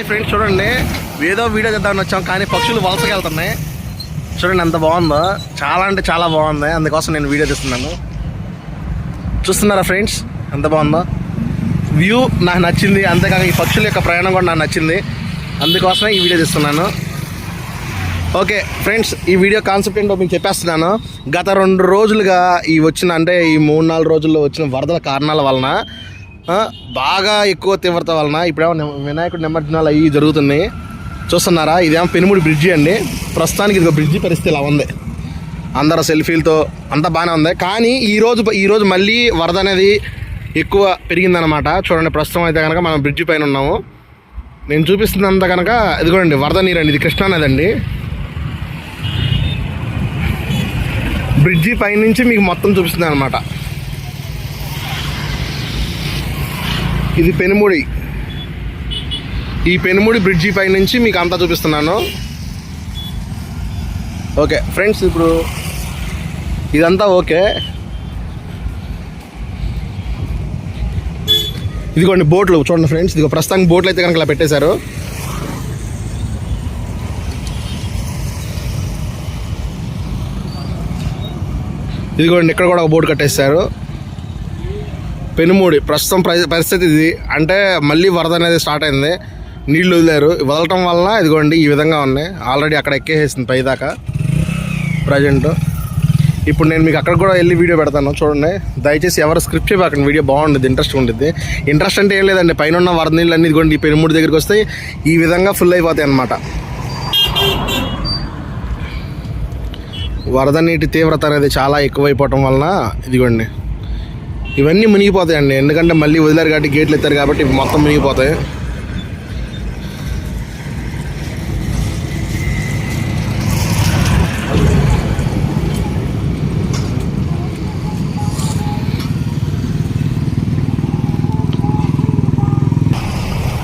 Friends చూడండి. ఏదో video చేద్దామని వచ్చాం కానీ పక్షులు వలసకి వెళ్తున్నాయి. చూడండి ఎంత బాగుందో? చాలా అంటే చాలా బాగుంది. అందుకోసం నేను వీడియో తీస్తున్నాను. చూస్తున్నారా ఫ్రెండ్స్ ఎంత బాగుందో? వ్యూ నాకు నచ్చింది. అంతేకాక ఈ పక్షుల యొక్క ప్రయాణం కూడా నాకు నచ్చింది. అందుకోసమే ఈ వీడియో తీస్తున్నాను. ఓకే ఫ్రెండ్స్ ఈ వీడియో కాన్సెప్ట్ ఏంటో మీకు చెప్పేస్తున్నాను. గత రెండు రోజులుగా ఈ వచ్చిన అంటే ఈ మూడు నాలుగు రోజుల్లో వచ్చిన వరదల కారణాల వలన బాగా ఎక్కువ తీవ్రత వలన ఇప్పుడేమో వినాయకుడు నిమజ్జనాలు అవి జరుగుతున్నాయి. చూస్తున్నారా? ఇదేమో పెనుముడి బ్రిడ్జి అండి. ప్రస్తుతానికి ఇది బ్రిడ్జి పరిస్థితి ఇలా ఉంది. అందరూ సెల్ఫీలతో అంతా బాగానే ఉంది. కానీ ఈరోజు ఈరోజు ఈ రోజు మళ్ళీ వరద అనేది ఎక్కువ పెరిగిందనమాట చూడండి ప్రస్తుతం అయితే కనుక మనం బ్రిడ్జి పైన ఉన్నాము. నేను చూపిస్తున్నంత కనుక ఇదిగోండి వరద నీరు అండి. ఇది కృష్ణా అండి. బ్రిడ్జి పైనుంచి మీకు మొత్తం చూపిస్తుంది అనమాట ఇది పెనుముడి. ఈ పెనుముడి బ్రిడ్జి పైనుంచి మీకు అంతా చూపిస్తున్నాను. ఓకే ఫ్రెండ్స్ ఇప్పుడు ఇదంతా ఓకే. ఇదిగోండి బోట్లు చూడండి ఫ్రెండ్స్ ఇదిగో ప్రస్తుతానికి బోట్లు అయితే కనుక ఇలా పెట్టేశారు. ఇదిగోండి ఇక్కడ కూడా ఒక బోర్డు కట్టేస్తారు పెనుమూడి. ప్రస్తుతం ప్ర- పరిస్థితి ఇది. అంటే మళ్ళీ వరద అనేది స్టార్ట్ అయింది. నీళ్ళు వదిలేరు. వదలటం వలన ఇదిగోండి ఈ విధంగా ఉన్నాయి. ఆల్రెడీ అక్కడ ఎక్కేసేసింది పైదాకా. ప్రజెంట్. ఇప్పుడు నేను మీకు అక్కడ కూడా వెళ్ళి వీడియో పెడతాను. చూడండి. దయచేసి ఎవరు స్క్రిప్ట్ చేయకండి వీడియో బాగుంటుంది ఇంట్రెస్ట్ ఉంటుంది ఇంట్రెస్ట్ అంటే ఏం లేదండి. పైన ఉన్న వరద నీళ్ళు అన్ని ఇదిగోండి ఈ పెనుమూడి దగ్గరికి వస్తే ఈ విధంగా ఫుల్ అయిపోతాయి అన్నమాట. వరద నీటి తీవ్రత అనేది చాలా ఎక్కువైపోవటం వలన ఇదిగోండి. ఇవన్నీ మునిగిపోతాయండి. ఎందుకంటే మళ్ళీ వదిలేరు కాబట్టి గేట్లు ఎత్తారు కాబట్టి ఇవి మొత్తం మునిగిపోతాయి.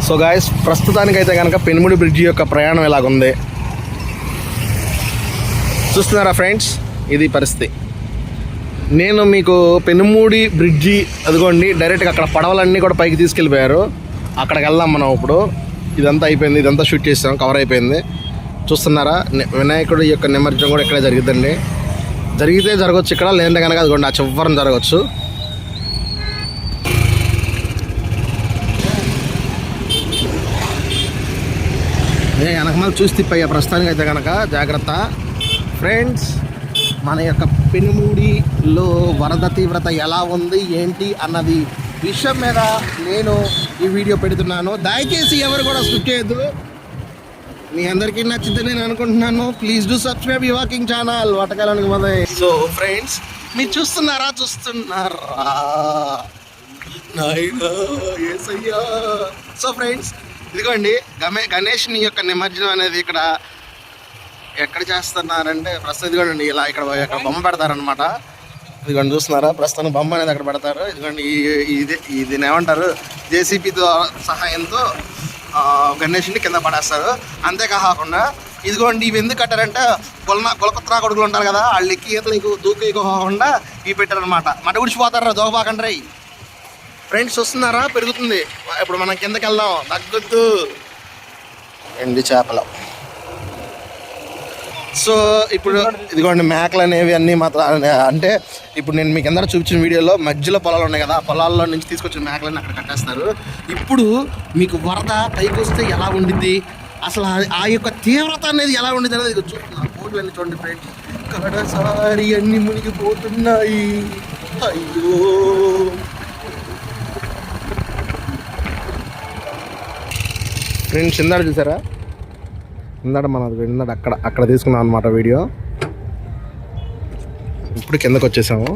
సో గాయస్ ప్రస్తుతానికైతే కనుక పెనుముడి బ్రిడ్జి యొక్క ప్రయాణం ఇలాగుంది. చూస్తున్నారా ఫ్రెండ్స్ ఇది పరిస్థితి. నేను మీకు పెనుమూడి బ్రిడ్జి అదిగోండి డైరెక్ట్గా అక్కడ పడవలన్నీ కూడా పైకి తీసుకెళ్ళిపోయారు. అక్కడికి వెళ్దాం మనం ఇప్పుడు. ఇదంతా అయిపోయింది ఇదంతా షూట్ చేసాం కవర్ అయిపోయింది. చూస్తున్నారా? వినాయకుడు యొక్క నిమజ్జనం కూడా ఇక్కడే జరిగిద్దండి. జరిగితే జరగవచ్చు ఇక్కడ లేదంటే కనుక అదిగోండి ఆ చివరం జరగచ్చు. వెనక వెనకమాల చూసి తిప్పయ్యా ప్రస్తుతానికి అయితే కనుక. జాగ్రత్త. ఫ్రెండ్స్ మన యొక్క పెనుమూడిలో వరద తీవ్రత ఎలా ఉంది ఏంటి అన్నది విషయం మీద నేను ఈ వీడియో పెడుతున్నాను. దయచేసి ఎవరు కూడా స్కిప్ చేయొద్దు. మీ అందరికీ నచ్చితే నేను అనుకుంటున్నాను. ప్లీజ్ డూ సబ్స్క్రైబ్ ఈ వాకింగ్ ఛానల్ వటకాలానికి మొదలై సో ఫ్రెండ్స్ మీరు చూస్తున్నారా? చూస్తున్నారా? సో ఫ్రెండ్స్ ఇదిగోండి గమే గణేష్ని యొక్క నిమజ్జనం అనేది ఇక్కడ ఎక్కడ చేస్తున్నారంటే ప్రస్తుతం ఇదిగోండి ఇలా ఇక్కడ ఇక్కడ బొమ్మ పెడతారనమాట ఇదిగోండి చూస్తున్నారా? ప్రస్తుతం బొమ్మ అనేది అక్కడ పెడతారు. ఇదిగోండి ఈ ఇది దీని ఏమంటారు? జేసీపీ సహాయంతో గణేష్ని కింద పడేస్తారు. అంతేకాకుండా ఇదిగోండి ఇవి ఎందుకు కట్టారంటే కొలన కొలకత్రా కొడుకులు ఉంటారు కదా వాళ్ళు ఎక్కి దూకు ఎక్కకుండా ఇవి పెట్టారనమాట మట ఉడిచిపోతారా దోహబాకండి రై ఫ్రెండ్స్ వస్తున్నారా? పెరుగుతుంది. ఇప్పుడు మనం కిందకి వెళ్దాం. తగ్గొద్దు. ఎండి చేపలు. సో ఇప్పుడు ఇదిగోండి మేకలు అనేవి అన్నీ మాత్రం అంటే ఇప్పుడు నేను మీకు అందరూ చూపించిన వీడియోలో మధ్యలో పొలాలు ఉన్నాయి కదా ఆ పొలాల్లో నుంచి తీసుకొచ్చిన మేకలన్నీ అక్కడ కట్టేస్తారు. ఇప్పుడు మీకు వరద పైకి వస్తే ఎలా ఉండిద్ది? అసలు ఆ- యొక్క తీవ్రత అనేది ఎలా ఉండిద్ది అనేది ఇదిగో బోట్లన్నీ ఫోటోలు చూడండి ఫ్రెండ్స్ కడసారి అన్ని మునిగిపోతున్నాయి. అయ్యో. ఫ్రెండ్స్ ఇందాడ చూసారా? ఇందాడ మనం ఇందాడ అక్కడ అక్కడ తీసుకున్నాం అనమాట వీడియో. ఇప్పుడు కిందకు వచ్చేసాము.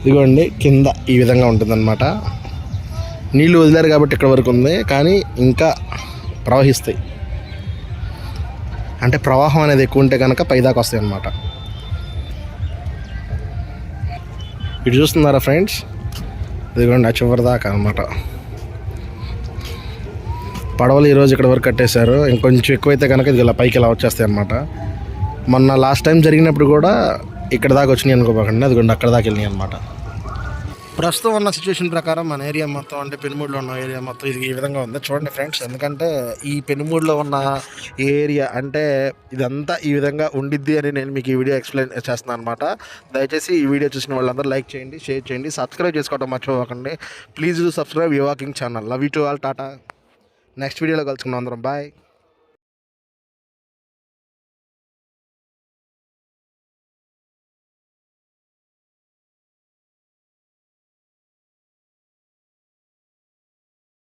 ఇదిగోండి కింద ఈ విధంగా ఉంటుందన్నమాట. నీళ్ళు వదిలేరు కాబట్టి ఇక్కడ వరకు ఉంది కానీ ఇంకా ప్రవహిస్తాయి. అంటే ప్రవాహం అనేది ఎక్కువ ఉంటే కనుక పైదాకా వస్తాయి అన్నమాట. ఇటు చూస్తున్నారా ఫ్రెండ్స్? ఇదిగోండి ఆ చివరి దాకా అనమాట పడవలు ఈరోజు ఇక్కడ వరకు కట్టేశారు. ఇంకొంచెం ఎక్కువైతే కనుక ఇది ఇలా పైకి ఇలా వచ్చేస్తాయి అనమాట మొన్న లాస్ట్ టైం జరిగినప్పుడు కూడా ఇక్కడ దాకా వచ్చినాయి అనుకోకండి. అదిగోండి అక్కడ దాకా వెళ్ళినాయి అనమాట ప్రస్తుతం ఉన్న సిచ్యువేషన్ ప్రకారం మన ఏరియా మొత్తం అంటే పెనుమూడులో ఉన్న ఏరియా మొత్తం ఇది ఈ విధంగా ఉంది. చూడండి ఫ్రెండ్స్ ఎందుకంటే ఈ పెనుమూడులో ఉన్న ఏరియా అంటే ఇదంతా ఈ విధంగా ఉండిద్ది అని నేను మీకు ఈ వీడియో ఎక్స్ప్లెయిన్ చేస్తున్నాను అనమాట దయచేసి ఈ వీడియో చూసిన వాళ్ళందరూ లైక్ చేయండి షేర్ చేయండి సబ్స్క్రైబ్ చేసుకోవడం మర్చిపోకండి. Please subscribe you walking channel love you to all tata next వీడియోలో కలుసుకుందాం అందరం. బాయ్